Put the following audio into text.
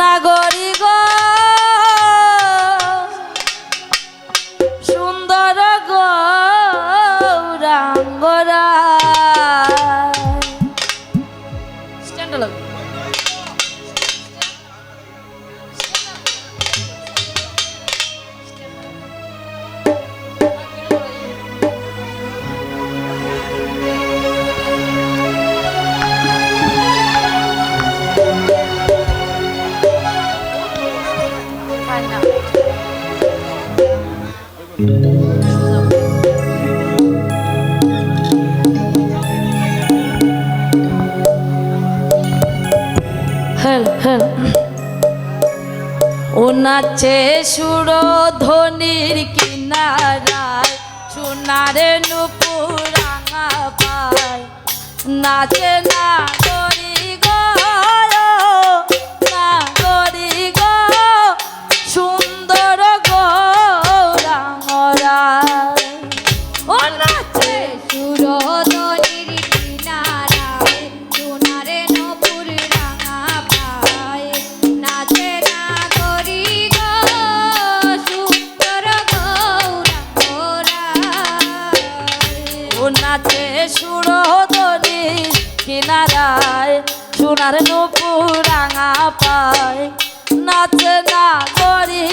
নাগরি গো ও নাচে সুর ধনির কিনারায় সোনারে নুপুরাঙা পায়। নাচে না সোনার নুপুরাঙা পায়। নাচে না করি